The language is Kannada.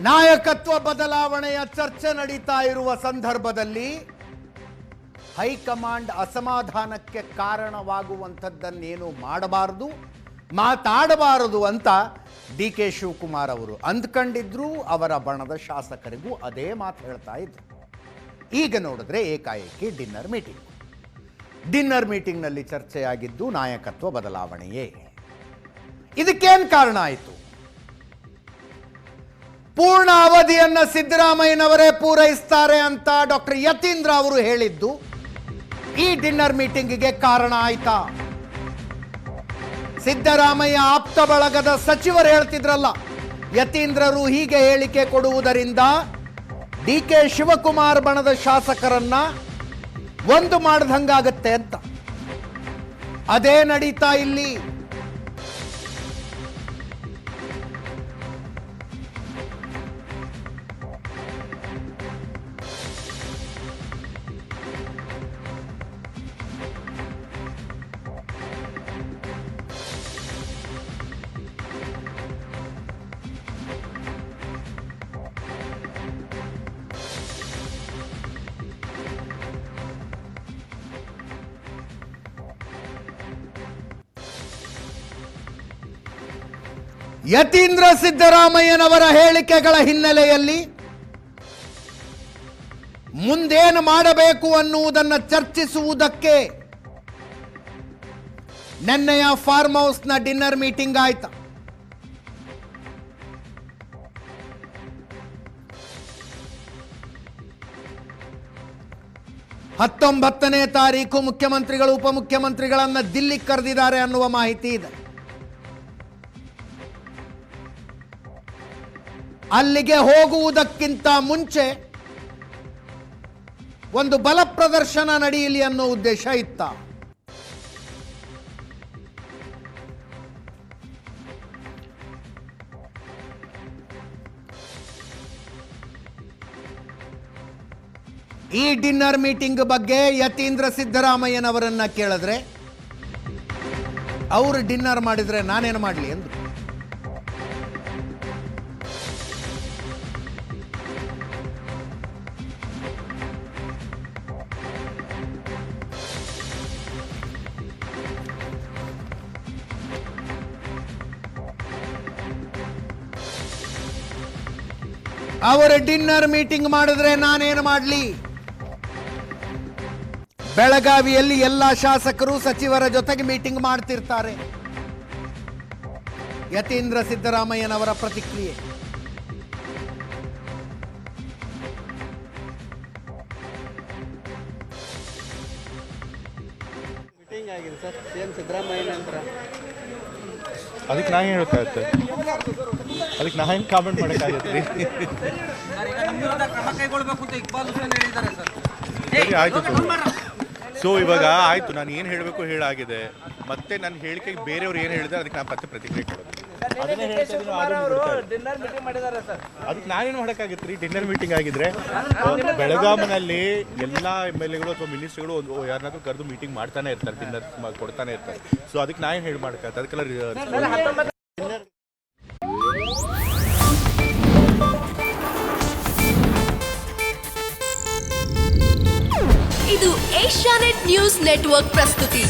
ನಾಯಕತ್ವ ಬದಲಾವಣೆಯ ಚರ್ಚೆ ನಡೀತಾ ಇರುವ ಸಂದರ್ಭದಲ್ಲಿ ಹೈಕಮಾಂಡ್ ಅಸಮಾಧಾನಕ್ಕೆ ಕಾರಣವಾಗುವಂಥದ್ದನ್ನೇನು ಮಾಡಬಾರದು, ಮಾತಾಡಬಾರದು ಅಂತ ಡಿ ಕೆ ಶಿವಕುಮಾರ್ ಅವರು ಅಂದ್ಕೊಂಡಿದ್ರು, ಅವರ ಬಣದ ಶಾಸಕರಿಗೂ ಅದೇ ಮಾತು ಹೇಳ್ತಾ ಇದ್ರು. ಈಗ ನೋಡಿದ್ರೆ ಏಕಾಏಕಿ ಡಿನ್ನರ್ ಮೀಟಿಂಗ್. ಡಿನ್ನರ್ ಮೀಟಿಂಗ್ನಲ್ಲಿ ಚರ್ಚೆಯಾಗಿದ್ದು ನಾಯಕತ್ವ ಬದಲಾವಣೆಯೇ. ಇದಕ್ಕೇನು ಕಾರಣ ಆಯಿತು? ಪೂರ್ಣ ಅವಧಿಯನ್ನ ಸಿದ್ದರಾಮಯ್ಯನವರೇ ಪೂರೈಸ್ತಾರೆ ಅಂತ ಡಾಕ್ಟರ್ ಯತೀಂದ್ರ ಅವರು ಹೇಳಿದ್ದು, ಈ ಡಿನ್ನರ್ ಮೀಟಿಂಗಿಗೆ ಕಾರಣ ಆಯ್ತಾ? ಸಿದ್ದರಾಮಯ್ಯ ಆಪ್ತ ಬಳಗದ ಸಚಿವರು ಹೇಳ್ತಿದ್ರಲ್ಲ, ಯತೀಂದ್ರರು ಹೀಗೆ ಹೇಳಿಕೆ ಕೊಡುವುದರಿಂದ ಡಿ ಕೆ ಶಿವಕುಮಾರ್ ಬಣದ ಶಾಸಕರನ್ನ ಒಂದು ಮಾಡ್ದಂಗಾಗತ್ತೆ ಅಂತ. ಅದೇ ನಡೀತಾ ಇಲ್ಲಿ. ಯತೀಂದ್ರ ಸಿದ್ದರಾಮಯ್ಯನವರ ಹೇಳಿಕೆಗಳ ಹಿನ್ನೆಲೆಯಲ್ಲಿ ಮುಂದೇನು ಮಾಡಬೇಕು ಅನ್ನುವುದನ್ನು ಚರ್ಚಿಸುವುದಕ್ಕೆ ನೆನ್ನೆಯ ಫಾರ್ಮ್ ಹೌಸ್ನ ಡಿನ್ನರ್ ಮೀಟಿಂಗ್ ಆಯ್ತ. ಹತ್ತೊಂಬತ್ತನೇ ತಾರೀಕು ಮುಖ್ಯಮಂತ್ರಿಗಳು, ಉಪಮುಖ್ಯಮಂತ್ರಿಗಳನ್ನು ದಿಲ್ಲಿ ಕರೆದಿದ್ದಾರೆ ಅನ್ನುವ ಮಾಹಿತಿ ಇದೆ. ಅಲ್ಲಿಗೆ ಹೋಗುವುದಕ್ಕಿಂತ ಮುಂಚೆ ಒಂದು ಬಲ ಪ್ರದರ್ಶನ ನಡೆಯಲಿ ಅನ್ನೋ ಉದ್ದೇಶ ಇತ್ತ. ಈ ಡಿನ್ನರ್ ಮೀಟಿಂಗ್ ಬಗ್ಗೆ ಯತೀಂದ್ರ ಸಿದ್ದರಾಮಯ್ಯನವರನ್ನ ಕೇಳಿದ್ರೆ, ಅವರು ಡಿನ್ನರ್ ಮಾಡಿದ್ರೆ ನಾನೇನು ಮಾಡಲಿ ಎಂದು ಅವರು ಡಿನ್ನರ್ ಮೀಟಿಂಗ್ ಮಾಡಿದ್ರೆ ನಾನೇನು ಮಾಡಲಿ? ಬೆಳಗಾವಿಯಲ್ಲಿ ಎಲ್ಲ ಶಾಸಕರು ಸಚಿವರ ಜೊತೆಗೆ ಮೀಟಿಂಗ್ ಮಾಡ್ತಿರ್ತಾರೆ. ಯತೀಂದ್ರ ಸಿದ್ದರಾಮಯ್ಯನವರ ಪ್ರತಿಕ್ರಿಯೆ. ಮೀಟಿಂಗ್ ಆಗಿದೆ ಸರ್. ಸಿದ್ದರಾಮಯ್ಯ ನಂತರ. ಅದಕ್ಕೆ ನಾ ಇರ್ತೆ ಅದಕ್ಕೆ ನಾ ಹೆಂಗೆ ಕಾಮೆಂಟ್ ಮಾಡೋಕ್ಕಾಗತ್ತೆ ರೀ ಸರಿ ಆಯಿತು ಸೊ ಇವಾಗ ಆಯ್ತು. ನಾನು ಏನು ಹೇಳಬೇಕು ಹೇಳಾಗಿದೆ. ಮತ್ತೆ ನನ್ನ ಹೇಳಿಕೆಗೆ ಬೇರೆಯವ್ರು ಏನು ಹೇಳಿದ್ರೆ ಅದಕ್ಕೆ ನಾನು ಮತ್ತೆ ಪ್ರತಿಕ್ರಿಯೆ ಕೊಡೋದು. ಡಿನ್ನರ್ ಮೀಟಿಂಗ್ ಮಾಡಿದ್ದಾರೆ ಸರ್. ಅದಕ್ಕೆ ನಾನೇನು ಮಾಡೋಕ್ಕಾಗತ್ತೆ ರೀ ಡಿನ್ನರ್ ಮೀಟಿಂಗ್ ಆಗಿದ್ರೆ ಬೆಳಗಾವಿನಲ್ಲಿ ಎಲ್ಲ ಎಂ ಎಲ್ ಎಗಳು ಅಥವಾ ಮಿನಿಸ್ಟ್ರಿಗಳು ಒಂದು ಯಾರನ್ನಾದ್ರೂ ಕರೆದು ಮೀಟಿಂಗ್ ಮಾಡ್ತಾನೆ ಇರ್ತಾರೆ ಡಿನ್ನರ್ ಕೊಡ್ತಾನೆ ಇರ್ತಾರೆ. ಸೊ ಅದಕ್ಕೆ ನಾನೇನು ಏನು ಹೇಳಿ ಮಾಡೋಕ್ಕಾಗತ್ತೆ ಅದಕ್ಕೆಲ್ಲ ಇದು ಏಷ್ಯಾನೆಟ್ ನ್ಯೂಸ್ ನೆಟ್ವರ್ಕ್ ಪ್ರಸ್ತುತಿ.